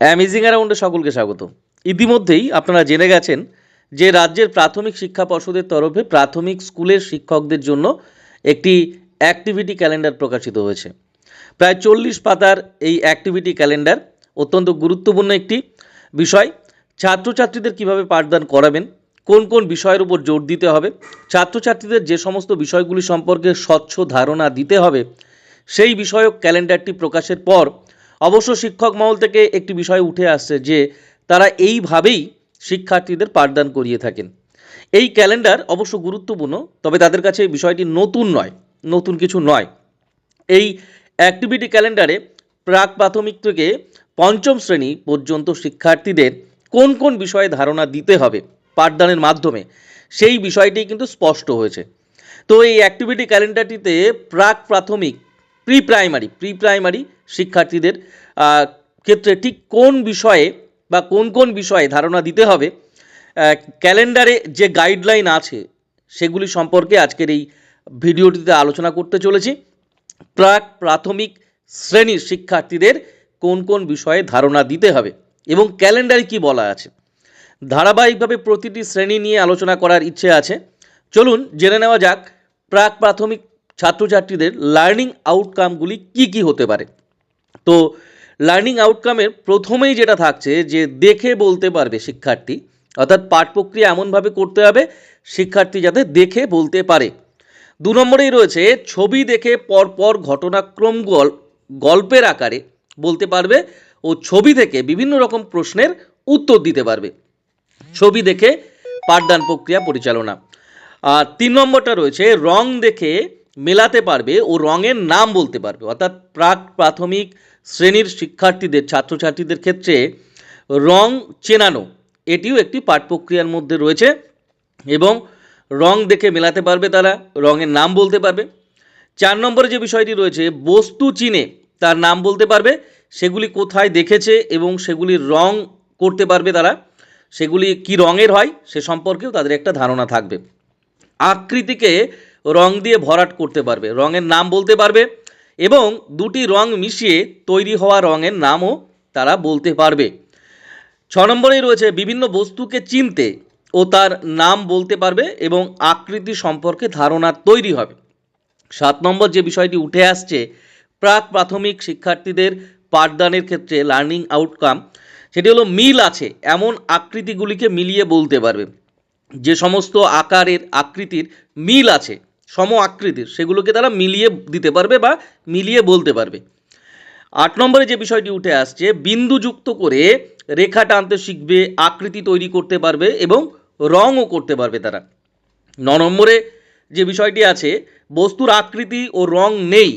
Amazing অ্যারাউন্ডে সকলকে স্বাগত। ইতিমধ্যেই আপনারা জেনে গেছেন যে রাজ্যের প্রাথমিক শিক্ষা পর্ষদের তরফে প্রাথমিক স্কুলের শিক্ষকদের জন্য একটি অ্যাক্টিভিটি ক্যালেন্ডার প্রকাশিত হয়েছে। প্রায় চল্লিশ পাতার এই অ্যাক্টিভিটি ক্যালেন্ডার অত্যন্ত গুরুত্বপূর্ণ একটি বিষয়। ছাত্রছাত্রীদের কীভাবে পাঠদান করাবেন, কোন কোন বিষয়ের উপর জোর দিতে হবে, ছাত্রছাত্রীদের যে সমস্ত বিষয়গুলি সম্পর্কে স্বচ্ছ ধারণা দিতে হবে, সেই বিষয়ক ক্যালেন্ডারটি প্রকাশের পর অবশ্য শিক্ষক মহল থেকে একটি বিষয় উঠে আসছে যে তারা এইভাবেই শিক্ষার্থীদের পাঠদান করিয়ে থাকেন। এই ক্যালেন্ডার অবশ্য গুরুত্বপূর্ণ, তবে তাদের কাছে এই বিষয়টি নতুন নয়, নতুন কিছু নয়। এই অ্যাক্টিভিটি ক্যালেন্ডারে প্রাক প্রাথমিক থেকে পঞ্চম শ্রেণি পর্যন্ত শিক্ষার্থীদের কোন কোন বিষয়ে ধারণা দিতে হবে পাঠদানের মাধ্যমে, সেই বিষয়টি কিন্তু স্পষ্ট হয়েছে। তো এই অ্যাক্টিভিটি ক্যালেন্ডারটিতে প্রাক প্রাথমিক প্রি প্রাইমারি প্রি প্রাইমারি শিক্ষার্থীদের ক্ষেত্রে ঠিক কোন বিষয়ে বা কোন কোন বিষয়ে ধারণা দিতে হবে ক্যালেন্ডারে যে গাইডলাইন আছে সেগুলি সম্পর্কে আজকের এই ভিডিওটিতে আলোচনা করতে চলেছি। প্রাক প্রাথমিক শ্রেণির শিক্ষার্থীদের কোন কোন বিষয়ে ধারণা দিতে হবে এবং ক্যালেন্ডারে কি বলা আছে। ধারাবাহিকভাবে প্রতিটি শ্রেণি নিয়ে আলোচনা করার ইচ্ছে আছে। চলুন জেনে নেওয়া যাক, প্রাক প্রাথমিক ছাত্রছাত্রীদের লার্নিং আউটকামগুলি কি কি হতে পারে? তো লার্নিং আউটকামের প্রথমেই যেটা থাকছে যে দেখে বলতে পারবে শিক্ষার্থী, অর্থাৎ পাঠ প্রক্রিয়া এমনভাবে করতে হবে, শিক্ষার্থী যাতে দেখে বলতে পারে। দু নম্বরেই রয়েছে, ছবি দেখে পরপর ঘটনাক্রম গল, গল্পের আকারে বলতে পারবে ও ছবি থেকে বিভিন্ন রকম প্রশ্নের উত্তর দিতে পারবে। ছবি দেখে পাঠদান প্রক্রিয়া পরিচালনা। আর তিন নম্বরটা রয়েছে, রং দেখে মেলাতে পারবে ও রঙের নাম বলতে পারবে। অর্থাৎ প্রাক প্রাথমিক শ্রেণির শিক্ষার্থীদের, ছাত্রছাত্রীদের ক্ষেত্রে রং চেনানো, এটিও একটি পাঠ প্রক্রিয়ার মধ্যে রয়েছে এবং রং দেখে মেলাতে পারবে তারা, রঙের নাম বলতে পারবে। চার নম্বরে যে বিষয়টি রয়েছে, বস্তু চিনে তার নাম বলতে পারবে, সেগুলি কোথায় দেখেছে এবং সেগুলির রং করতে পারবে তারা, সেগুলি কি রঙের হয় সে সম্পর্কেও তাদের একটা ধারণা থাকবে। আকৃতিকে রং দিয়ে ভরাট করতে পারবে। রঙের নাম বলতে পারবে এবং দুটি রং মিশিয়ে তৈরি হওয়া রঙের নামও তারা বলতে পারবে। ছ নম্বরেই রয়েছে বিভিন্ন বস্তুকে চিনতে ও তার নাম বলতে পারবে এবং আকৃতি সম্পর্কে ধারণা তৈরি হবে। সাত নম্বর যে বিষয়টি উঠে আসছে, প্রাক প্রাথমিক শিক্ষার্থীদের পাঠদানের ক্ষেত্রে লার্নিং আউটকাম সেটি হলো মিল আছে, এমন আকৃতিগুলিকে মিলিয়ে বলতে পারবে। যে সমস্ত আকারের আকৃতির মিল আছে সম আকৃতির, সেগুলোকে তারা মিলিয়ে দিতে পারবে বা মিলিয়ে বলতে পারবে। আট নম্বরে যে বিষয়টি উঠে আসছে, বিন্দুযুক্ত করে রেখা টানতে শিখবে, আকৃতি তৈরি করতে পারবে এবং রঙও করতে পারবে তারা। ন নম্বরে যে বিষয়টি আছে, বস্তুর আকৃতি ও রং নেই,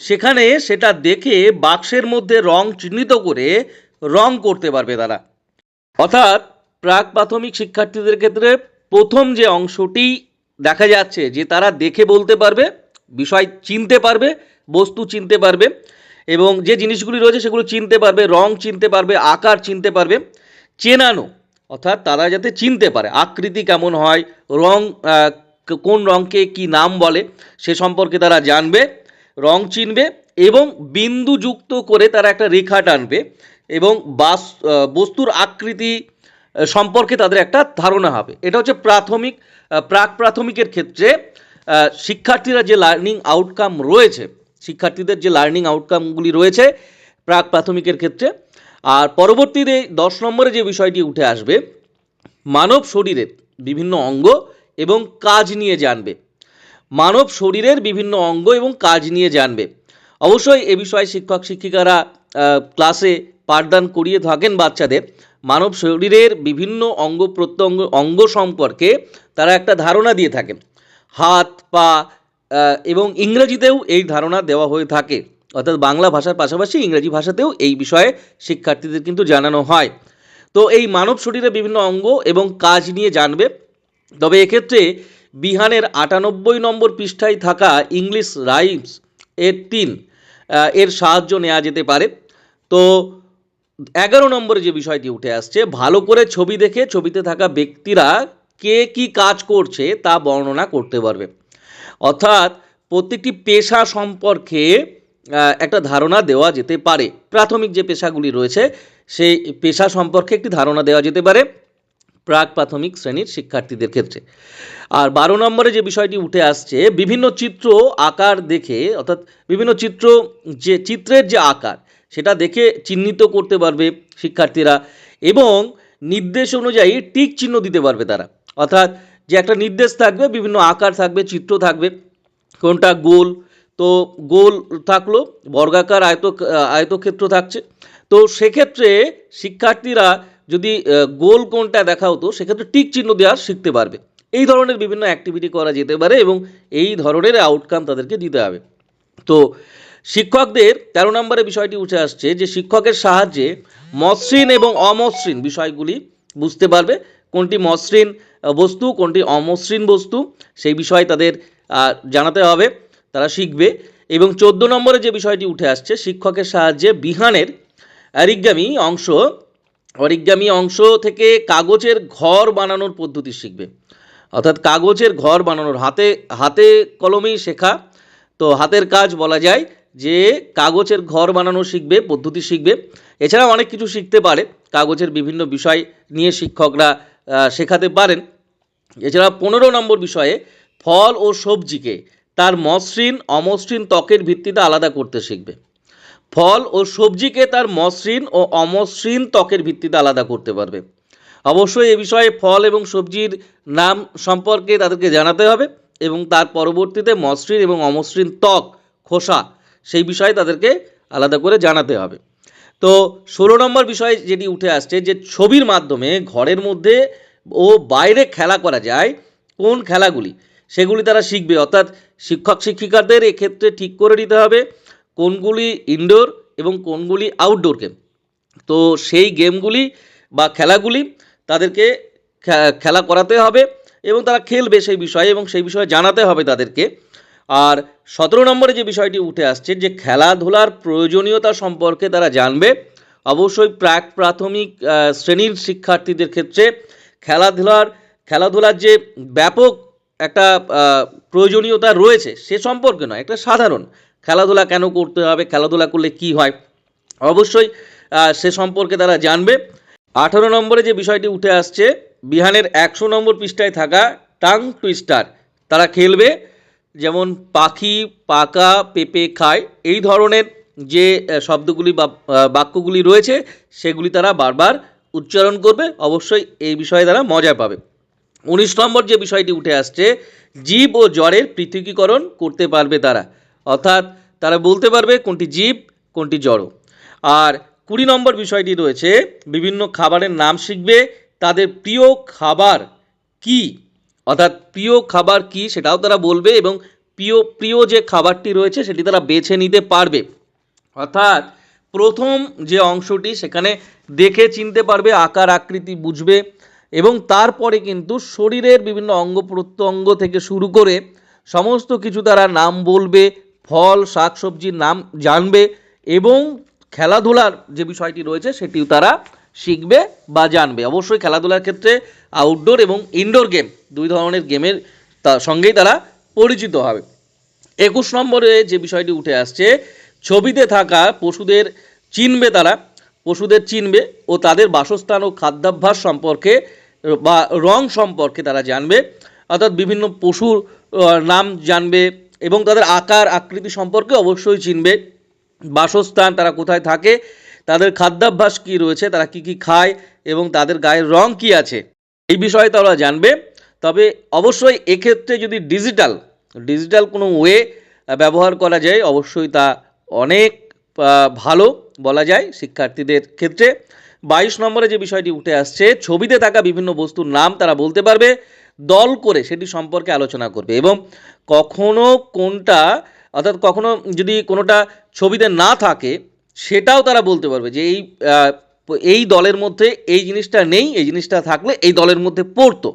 সেখানে সেটা দেখে বাক্সের মধ্যে রং চিহ্নিত করে রং করতে পারবে তারা। অর্থাৎ প্রাক প্রাথমিক শিক্ষার্থীদের ক্ষেত্রে প্রথম যে অংশটি দেখা যাচ্ছে যে তারা দেখে বলতে পারবে, বিষয় চিনতে পারবে, বস্তু চিনতে পারবে এবং যে জিনিসগুলি রয়েছে সেগুলো চিনতে পারবে, রং চিনতে পারবে, আকার চিনতে পারবে, চেনানো, অর্থাৎ তারা যাতে চিনতে পারে আকৃতি কেমন হয়, রং কোন রঙকে কি নাম বলে সে সম্পর্কে তারা জানবে, রং চিনবে এবং বিন্দুযুক্ত করে তারা একটা রেখা টানবে এবং বাস বস্তুর আকৃতি সম্পর্কে তাদের একটা ধারণা হবে। এটা হচ্ছে প্রাথমিক প্রাক প্রাথমিকের ক্ষেত্রে শিক্ষার্থীরা যে লার্নিং আউটকাম রয়েছে, শিক্ষার্থীদের যে লার্নিং আউটকামগুলি রয়েছে প্রাক প্রাথমিকের ক্ষেত্রে, আর পরবর্তীতে দশ নম্বরে যে বিষয়টি উঠে আসবে, মানব শরীরের বিভিন্ন অঙ্গ এবং কাজ নিয়ে জানবে। মানব শরীরের বিভিন্ন অঙ্গ এবং কাজ নিয়ে জানবে। অবশ্যই এ বিষয়ে শিক্ষক শিক্ষিকারা ক্লাসে পাঠদান করিয়ে থাকেন বাচ্চাদের। মানব শরীরের বিভিন্ন অঙ্গ প্রত্যঙ্গ, অঙ্গ সম্পর্কে তারা একটা ধারণা দিয়ে থাকে। হাত, পা এবং ইংরেজিতেও এই ধারণা দেওয়া হয়ে থাকে। অর্থাৎ বাংলা ভাষার পাশাপাশি ইংরেজি ভাষাতেও এই বিষয়ে শিক্ষার্থীদের কিন্তু জানানো হয়। তো এই মানব শরীরের বিভিন্ন অঙ্গ এবং কাজ নিয়ে জানবে। তবে এক্ষেত্রে বিহানের আটানব্বই নম্বর পৃষ্ঠায় থাকা ইংলিশ রাইমস এর তিন এর সাহায্য নেওয়া যেতে পারে। তো এগারো নম্বরে যে বিষয়টি উঠে আসছে, ভালো করে ছবি দেখে ছবিতে থাকা ব্যক্তিরা কে কি কাজ করছে তা বর্ণনা করতে পারবে। অর্থাৎ প্রত্যেকটি পেশা সম্পর্কে একটা ধারণা দেওয়া যেতে পারে। প্রাথমিক যে পেশাগুলি রয়েছে, সেই পেশা সম্পর্কে একটি ধারণা দেওয়া যেতে পারে প্রাক প্রাথমিক শ্রেণির শিক্ষার্থীদের ক্ষেত্রে। আর বারো নম্বরে যে বিষয়টি উঠে আসছে, বিভিন্ন চিত্র আকার দেখে, অর্থাৎ বিভিন্ন চিত্র, যে চিত্রের যে আকার সেটা দেখে চিহ্নিত করতে পারবে শিক্ষার্থীরা এবং নির্দেশ অনুযায়ী টিক চিহ্ন দিতে পারবে তারা। অর্থাৎ যে একটা নির্দেশ থাকবে, বিভিন্ন আকার থাকবে, চিত্র থাকবে, কোনটা গোল, তো গোল থাকল, বর্গাকার আয়ত, আয়তক্ষেত্র থাকছে। তো সেক্ষেত্রে শিক্ষার্থীরা যদি গোল কোনটা দেখা হতো সেক্ষেত্রে টিক চিহ্ন দেওয়ার শিখতে পারবে। এই ধরনের বিভিন্ন অ্যাক্টিভিটি করা যেতে পারে এবং এই ধরনের আউটকাম তাদেরকে দিতে হবে। তো শিক্ষকদের তেরো নম্বরে বিষয়টি উঠে আসছে যে শিক্ষকের সাহায্যে মসৃণ এবং অমসৃণ বিষয়গুলি বুঝতে পারবে। কোনটি মসৃণ বস্তু, কোনটি অমসৃণ বস্তু, সেই বিষয়ে তাদের জানাতে হবে, তারা শিখবে। এবং চোদ্দ নম্বরে যে বিষয়টি উঠে আসছে, শিক্ষকের সাহায্যে বিহানের অরিগামি অংশ অরিগামি অংশ থেকে কাগজের ঘর বানানোর পদ্ধতি শিখবে। অর্থাৎ কাগজের ঘর বানানোর, হাতে হাতে কলমেই শেখা। তো হাতের কাজ বলা যায় যে কাগজের ঘর বানানো শিখবে, পদ্ধতি শিখবে। এছাড়াও অনেক কিছু শিখতে পারে। কাগজের বিভিন্ন বিষয় নিয়ে শিক্ষকরা শেখাতে পারেন। এছাড়া পনেরো নম্বর বিষয়ে ফল ও সবজিকে তার মসৃণ, অমসৃণ ত্বকের ভিত্তিতে আলাদা করতে শিখবে। ফল ও সবজিকে তার মসৃণ ও অমসৃণ ত্বকের ভিত্তিতে আলাদা করতে পারবে। অবশ্যই এ বিষয়ে ফল এবং সবজির নাম সম্পর্কে তাদেরকে জানাতে হবে এবং তার পরবর্তীতে মসৃণ এবং অমসৃণ ত্বক খোসা সেই বিষয়ে তাদেরকে আলাদা করে জানাতে হবে। তো ষোলো নম্বর বিষয় যেটি উঠে আসছে যে ছবির মাধ্যমে ঘরের মধ্যে ও বাইরে খেলা করা যায়, কোন খেলাগুলি? সেগুলি তারা শিখবে। অর্থাৎ শিক্ষক শিক্ষিকাদের এক্ষেত্রে ঠিক করে নিতে হবে কোনগুলি ইনডোর এবং কোনগুলি আউটডোর গেম তো সেই গেমগুলি বা খেলাগুলি তাদেরকে খেলা করাতে হবে এবং তারা খেলবে সেই বিষয়ে এবং সেই বিষয়ে জানাতে হবে তাদেরকে। আর সতেরো নম্বরে যে বিষয়টি উঠে আসছে যে খেলাধুলার প্রয়োজনীয়তা সম্পর্কে তারা জানবে, অবশ্যই প্রাক প্রাথমিক শ্রেণির শিক্ষার্থীদের ক্ষেত্রে খেলাধুলার খেলাধুলার যে ব্যাপক একটা প্রয়োজনীয়তা রয়েছে সে সম্পর্কে নয়, একটা সাধারণ খেলাধুলা কেন করতে হবে, খেলাধুলা করলে কি হয়, অবশ্যই সে সম্পর্কে তারা জানবে। আঠারো নম্বরে যে বিষয়টি উঠে আসছে, বিহানের একশো নম্বর পৃষ্ঠায় থাকা টাং টুইস্টার তারা খেলবে। যেমন পাখি, পাকা, পেঁপে, খায়, এই ধরনের যে শব্দগুলি বা বাক্যগুলি রয়েছে, সেগুলি তারা বারবার উচ্চারণ করবে। অবশ্যই এই বিষয়ে তারা মজা পাবে। উনিশ নম্বর যে বিষয়টি উঠে আসছে, জীব ও জ্বরের পৃথকীকরণ করতে পারবে তারা। অর্থাৎ তারা বলতে পারবে কোনটি জীব, কোনটি জড় আর কুড়ি নম্বর বিষয়টি রয়েছে, বিভিন্ন খাবারের নাম শিখবে, তাদের প্রিয় খাবার কি? অর্থাৎ প্রিয় খাবার কি সেটাও তারা বলবে এবং প্রিয় প্রিয় যে খাবারটি রয়েছে সেটি তারা বেছে নিতে পারবে। অর্থাৎ প্রথম যে অংশটি সেখানে দেখে চিনতে পারবে, আকার, আকৃতি বুঝবে এবং তারপরে কিন্তু শরীরের বিভিন্ন অঙ্গ প্রত্যঙ্গ থেকে শুরু করে সমস্ত কিছু তারা নাম বলবে, ফল শাকসবজির নাম জানবে এবং খেলাধুলার যে বিষয়টি রয়েছে সেটিও তারা শিখবে বা জানবে। অবশ্যই খেলাধুলার ক্ষেত্রে আউটডোর এবং ইনডোর গেম দুই ধরনের গেমের তার সঙ্গেই তারা পরিচিত হবে। একুশ নম্বরে যে বিষয়টি উঠে আসছে, ছবিতে থাকা পশুদের চিনবে তারা, পশুদের চিনবে ও তাদের বাসস্থান ও খাদ্যাভ্যাস সম্পর্কে বা রং সম্পর্কে তারা জানবে। অর্থাৎ বিভিন্ন পশুর নাম জানবে এবং তাদের আকার, আকৃতি সম্পর্কে অবশ্যই চিনবে। বাসস্থান তারা কোথায় থাকে তাদের খাদ্যাভ্যাস কী রয়েছে, তারা কি কি খায় এবং তাদের গায়ের রং কি আছে, এই বিষয়ে তারা জানবে। তবে অবশ্যই এক্ষেত্রে যদি ডিজিটাল ডিজিটাল কোনো ওয়ে ব্যবহার করা যায়, অবশ্যই তা অনেক ভালো বলা যায় শিক্ষার্থীদের ক্ষেত্রে। বাইশ নম্বরে যে বিষয়টি উঠে আসছে, ছবিতে থাকা বিভিন্ন বস্তুর নাম তারা বলতে পারবে, দল করে সেটি সম্পর্কে আলোচনা করবে এবং কখনো কোনটা, অর্থাৎ কখনো যদি কোনোটা ছবিতে না থাকে সেটাও তারা বলতে পারবে যে এই এই দলের মধ্যে এই জিনিসটা নেই, এই জিনিসটা থাকলে এই দলের মধ্যে পড়তো।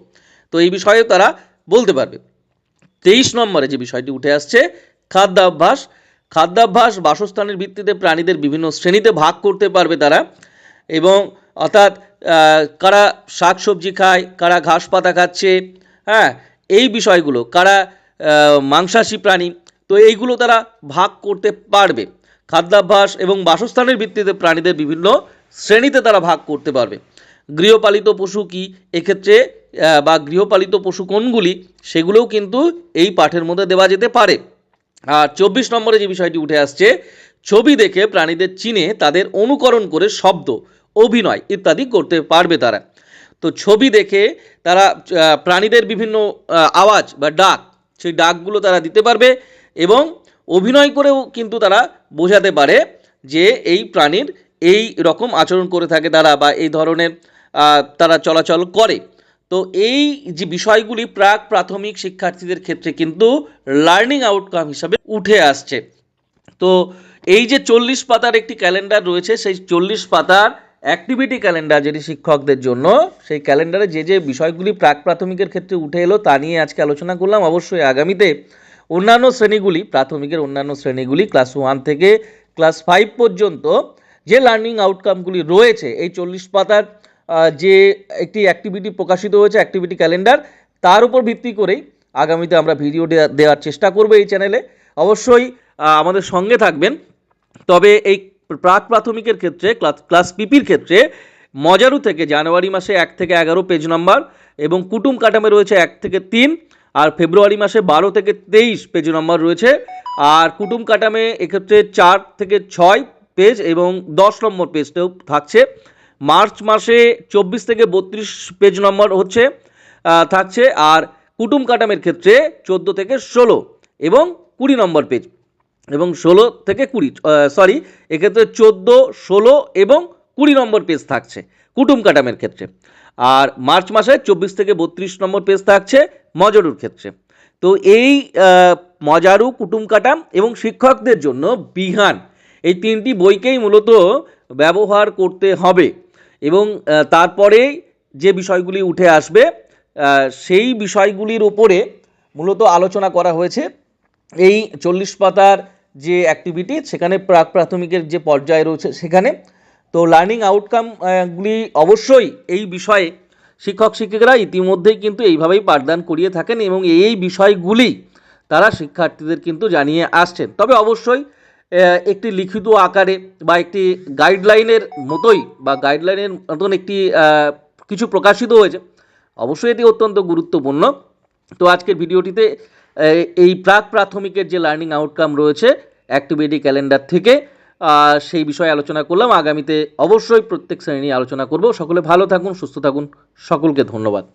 তো এই বিষয়েও তারা বলতে পারবে। তেইশ নম্বরে যে বিষয়টি উঠে আসছে, খাদ্যাভ্যাস। খাদ্যাভ্যাস বাসস্থানের ভিত্তিতে প্রাণীদের বিভিন্ন শ্রেণীতে ভাগ করতে পারবে তারা এবং অর্থাৎ কারা শাক সবজি খায়, কারা ঘাস পাতা খাচ্ছে হ্যাঁ এই বিষয়গুলো, কারা মাংসাশী প্রাণী, তো এইগুলো তারা ভাগ করতে পারবে। খাদ্যাভ্যাস এবং বাসস্থানের ভিত্তিতে প্রাণীদের বিভিন্ন শ্রেণীতে তারা ভাগ করতে পারবে। গৃহপালিত পশু কি এক্ষেত্রে বা গৃহপালিত পশু কোনগুলি, সেগুলোও কিন্তু এই পাঠের মধ্যে দেওয়া যেতে পারে। আর চব্বিশ নম্বরে যে বিষয়টি উঠে আসছে, ছবি দেখে প্রাণীদের চিনে, তাদের অনুকরণ করে শব্দ, অভিনয় ইত্যাদি করতে পারবে তারা। তো ছবি দেখে তারা প্রাণীদের বিভিন্ন আওয়াজ বা ডাক, সেই ডাকগুলো তারা দিতে পারবে এবং অভিনয় করেও কিন্তু তারা বোঝাতে পারে যে এই প্রাণীর এই রকম আচরণ করে থাকে তারা বা এই ধরনের তারা চলাচল করে। তো এই যে বিষয়গুলি প্রাক প্রাথমিক শিক্ষার্থীদের ক্ষেত্রে কিন্তু লার্নিং আউটকাম হিসাবে উঠে আসছে। তো এই যে চল্লিশ পাতার একটি ক্যালেন্ডার রয়েছে, সেই চল্লিশ পাতার অ্যাক্টিভিটি ক্যালেন্ডার যেটি শিক্ষকদের জন্য, সেই ক্যালেন্ডারে যে যে বিষয়গুলি প্রাক প্রাথমিকের ক্ষেত্রে উঠে এলো তা নিয়ে আজকে আলোচনা করলাম। অবশ্যই আগামীতে অন্যান্য শ্রেণীগুলি, প্রাথমিকের অন্যান্য শ্রেণীগুলি ক্লাস ওয়ান থেকে ক্লাস ফাইভ পর্যন্ত যে লার্নিং আউটকামগুলি রয়েছে, এই চল্লিশ পাতার যে একটি অ্যাক্টিভিটি প্রকাশিত হয়েছে অ্যাক্টিভিটি ক্যালেন্ডার তার উপর ভিত্তি করেই আগামীতে আমরা ভিডিও দেওয়ার চেষ্টা করব এই চ্যানেলে অবশ্যই আমাদের সঙ্গে থাকবেন। তবে এই প্রাক প্রাথমিকের ক্ষেত্রে ক্লাস ক্লাস পিপির ক্ষেত্রে মজারু থেকে জানুয়ারি মাসে এক থেকে এগারো পেজ নাম্বার এবং কুটুম কাটামে রয়েছে এক থেকে তিন। আর ফেব্রুয়ারি মাসে বারো থেকে তেইশ পেজ নম্বর রয়েছে। আর কুটুম কাটামে এক্ষেত্রে চার থেকে ছয় পেজ এবং দশ নম্বর পেজটাও থাকছে। মার্চ মাসে চব্বিশ থেকে বত্রিশ পেজ নম্বর হচ্ছে থাকছে। আর কুটুম কাটামের ক্ষেত্রে চোদ্দ থেকে ষোলো এবং কুড়ি নম্বর পেজ এবং ষোলো থেকে কুড়ি সরি এক্ষেত্রে চোদ্দ, ষোলো এবং কুড়ি নম্বর পেজ থাকছে কুটুম কাটামের ক্ষেত্রে। আর মার্চ মাসে চব্বিশ থেকে বত্রিশ নম্বর পেজ থাকছে মজারুর ক্ষেত্রে। তো এই মজারু, কুটুম কাটাম এবং শিক্ষকদের জন্য বিহান এই তিনটি বইকেই মূলত ব্যবহার করতে হবে এবং তারপরে যে বিষয়গুলি উঠে আসবে সেই বিষয়গুলির উপরে মূলত আলোচনা করা হয়েছে। এই চল্লিশ পাতার যে অ্যাক্টিভিটি সেখানে প্রাক প্রাথমিকের যে পর্যায়ে রয়েছে, সেখানে তো লার্নিং আউটকাম গুলি অবশ্যই এই বিষয়ে শিক্ষক শিক্ষিকারা ইতিমধ্যেই কিন্তু এইভাবেই পাঠদান করিয়ে থাকেন এবং এই বিষয়গুলি তারা শিক্ষার্থীদের কিন্তু জানিয়ে আসছেন। তবে অবশ্যই একটি লিখিত আকারে বা একটি গাইডলাইনের মতোই বা গাইডলাইনের মতন একটি কিছু প্রকাশিত হয়েছে। অবশ্যই এটি অত্যন্ত গুরুত্বপূর্ণ। তো আজকের ভিডিওটিতে এই- প্রাক প্রাথমিকের যে লার্নিং আউটকাম রয়েছে অ্যাক্টিভিটি ক্যালেন্ডার থেকে সেই বিষয়ে আলোচনা করলাম। আগামীতে অবশ্যই প্রত্যেক শ্রেণি নিয়ে আলোচনা করব। সকলে ভালো থাকুন, সুস্থ থাকুন। সকলকে ধন্যবাদ।